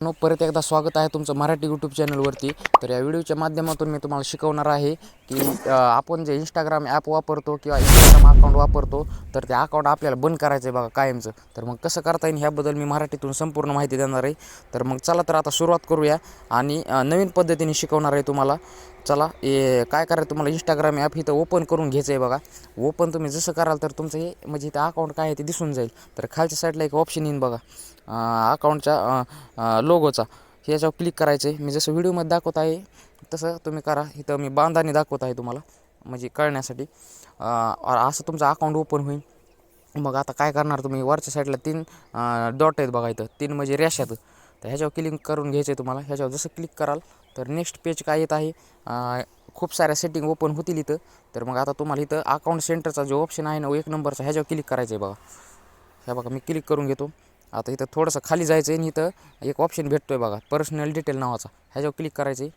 No परत एकदा स्वागत आहे तुमचं मराठी यूट्यूब चॅनलवरती तर या व्हिडिओच्या माध्यमातून मी तुम्हाला शिकवणार आहे की आपण जे इंस्टाग्राम ॲप वापरतो किंवा इंस्टाग्राम अकाउंट वापरतो तर ते अकाउंट आपल्याला बंद करायचं आहे बघा कायमचं. तर मग कसं करता येईल ह्याबद्दल मी मराठीतून संपूर्ण माहिती देणार आहे. तर मग चला तर आता सुरुवात करूया आणि नवीन पद्धतीने शिकवणार आहे तुम्हाला. चला ए काय करायचं तुम्हाला इंस्टाग्राम ॲप इथं ओपन करून घ्यायचं आहे बघा. ओपन तुम्ही जसं कराल तर तुमचं हे म्हणजे इथं अकाउंट काय आहे ते दिसून जाईल. तर खालच्या साईडला एक ऑप्शन येईन बघा. अकाउंटच्या लोगोचा ह्याच्यावर क्लिक करायचं आहे मी जसं व्हिडिओमध्ये दाखवत आहे तसं तुम्ही करा. इथं मी बांधाने दाखवत आहे तुम्हाला. म्हणजे कळण्यासाठी. असं तुमचं अकाउंट ओपन होईल. मग आता काय करणार तुम्ही? वरच्या साईडला तीन डॉट आहेत बघा इथं. तीन म्हणजे रेषात. तर ह्याच्यावर क्लिक करून घ्यायचं आहे तुम्हाला. ह्याच्यावर जसं क्लिक कराल तर नेक्स्ट पेज काय येत आहे? खूप साऱ्या सेटिंग ओपन होतील इथं. तर मग आता तुम्हाला इथं अकाउंट सेंटरचा जो ऑप्शन आहे ना एक नंबरचा ह्याच्यावर क्लिक करायचं आहे बघा. ह्या बघा मी क्लिक करून घेतो. आता इथं थोडंसं खाली जायचं आहे आणि इथं एक ऑप्शन भेटतो आहे बघा. पर्सनल डिटेल नावाचा. ह्याच्यावर क्लिक करायचं आहे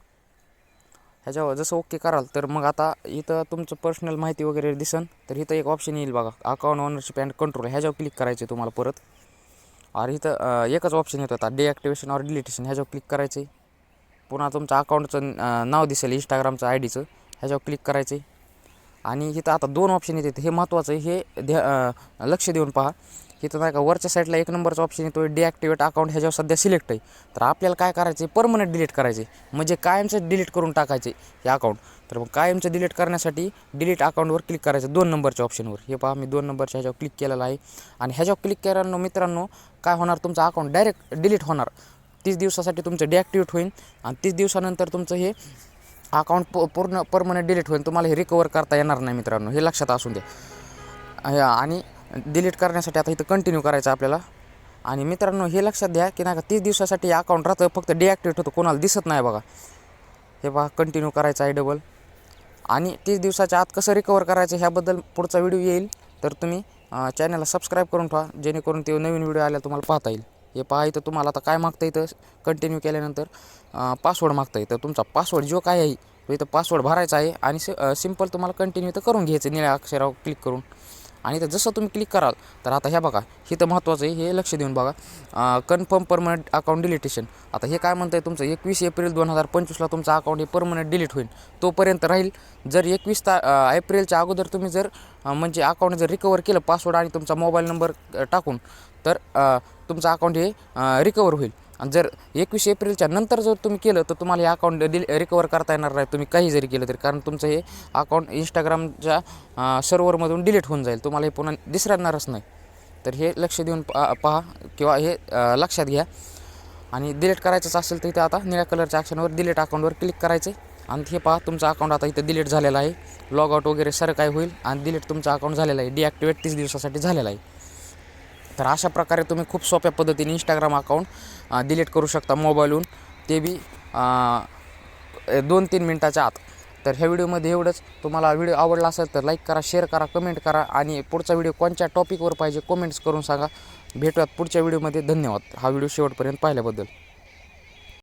ह्याच्यावर जसं ओके कराल तर मग आता इथं तुमचं पर्सनल माहिती वगैरे दिसन तर इथं एक ऑप्शन येईल बघा. अकाउंट ओनरशिप अँड कंट्रोल ह्याच्यावर क्लिक करायचं आहे तुम्हाला परत. आणि इथं एकच ऑप्शन येतो आता डिॲक्टिवेशन ऑर डिलिटेशन ह्याच्यावर क्लिक करायचं आहे पुन्हा तुमचं अकाउंटचं नाव दिसेल इंस्टाग्रामचं आय डीचं ह्याच्यावर क्लिक करायचं आहे आणि इथं आता दोन ऑप्शन येतात. हे महत्त्वाचं आहे. हे ध्या लक्ष देऊन पहा. इथं नाही का वरच्या साईडला एक नंबरचा ऑप्शन येतो डिॲक्टिवेट अकाउंट ह्याच्यावर सध्या सिलेक्ट आहे. तर आपल्याला काय करायचं आहे परमनंट डिलीट करायचे म्हणजे कायमचं डिलीट करून टाकायचे हे अकाउंट तर मग कायमचं डिलीट करण्यासाठी डिलीट अकाउंटवर क्लिक करायचं दोन नंबरच्या ऑप्शनवर हे पहा मी दोन नंबरच्या ह्याच्यावर क्लिक केलेलं आहे. आणि ह्याच्यावर क्लिक केल्यानं मित्रांनो काय होणार? तुमचं अकाउंट डायरेक्ट डिलीट होणार. तीस दिवसासाठी तुमचं डिॲक्टिवेट होईल. आणि तीस दिवसानंतर तुमचं हे अकाउंट प पूर्ण परमनंट डिलीट होईल तुम्हाला हे रिकवर करता येणार नाही मित्रांनो. हे लक्षात असून द्या. आणि डिलीट करण्यासाठी आता इथं कंटिन्यू करायचं आपल्याला. आणि मित्रांनो हे लक्षात द्या की नाही का तीस दिवसासाठी अकाउंट राहतं फक्त डिॲक्टिवेट होतं कोणाला दिसत नाही बघा. हे बघा कंटिन्यू करायचं आहे डबल आणि तीस दिवसाच्या आत कसं रिकवर करायचं ह्याबद्दल पुढचा व्हिडिओ येईल. तर तुम्ही चॅनलला सबस्क्राईब करून ठेवा जेणेकरून ते नवीन व्हिडिओ आल्या तुम्हाला पाहता येईल. हे पहा इथं तुम्हाला आता काय मागता येतं कंटिन्यू केल्यानंतर पासवर्ड मागता येतं तुमचा पासवर्ड जो काय आहे तो इथं पासवर्ड भरायचा आहे आणि सिंपल तुम्हाला कंटिन्यू इथं करून घ्यायचं निळ्या अक्षरावर क्लिक करून. आणि इथं जसं तुम्ही क्लिक कराल तर आता ह्या बघा हे तर महत्त्वाचं आहे हे लक्ष देऊन बघा. कन्फर्म परमनंट अकाउंट डिलिटेशन आता हे काय म्हणतं आहे तुमचं एकवीस एप्रिल दोन हजार पंचवीसला तुमचं अकाउंट हे परमनंट डिलीट होईल. तोपर्यंत राहील जर एकवीस ता एप्रिलच्या अगोदर तुम्ही जर म्हणजे अकाउंट जर रिकवर केलं पासवर्ड आणि तुमचा मोबाईल नंबर टाकून तर तुमचं अकाउंट हे रिकवर होईल. आणि जर एकवीस एप्रिलच्या नंतर जर तुम्ही केलं तर तुम्हाला हे अकाउंट डिल रिकवर करता येणार नाही. तुम्ही काही जरी केलं तरी. कारण तुमचं हे अकाउंट इंस्टाग्रामच्या सर्व्हरमधून डिलीट होऊन जाईल. तुम्हाला हे पुन्हा दिसणारच नाही. तर हे लक्ष देऊन पहा किंवा हे लक्षात घ्या. आणि डिलीट करायचंच असेल तर इथं आता निळ्या कलरच्या ऑप्शनवर डिलीट अकाउंटवर क्लिक करायचं. आणि हे पहा तुमचं अकाउंट आता इथं डिलीट झालेलं आहे. लॉग आउट वगैरे सर काय होईल. आणि डिलीट तुमचं अकाउंट झालेलं आहे. डिॲक्टिवेट तीस दिवसासाठी झालेलं आहे. तर अशा प्रकारे तुम्ही खूप सोप्या पद्धतीने इंस्टाग्राम अकाउंट डिलीट करू शकता मोबाईलहून ते बी दोन तीन मिनटाच्या आत. तर ह्या व्हिडिओमध्ये एवढंच. तुम्हाला व्हिडिओ आवडला असेल तर लाईक करा शेअर करा कमेंट करा आणि पुढचा व्हिडिओ कोणत्या टॉपिकवर पाहिजे कमेंट्स करून सांगा. भेटूयात पुढच्या व्हिडिओमध्ये. धन्यवाद. हा व्हिडिओ शेवटपर्यंत पाहिल्याबद्दल.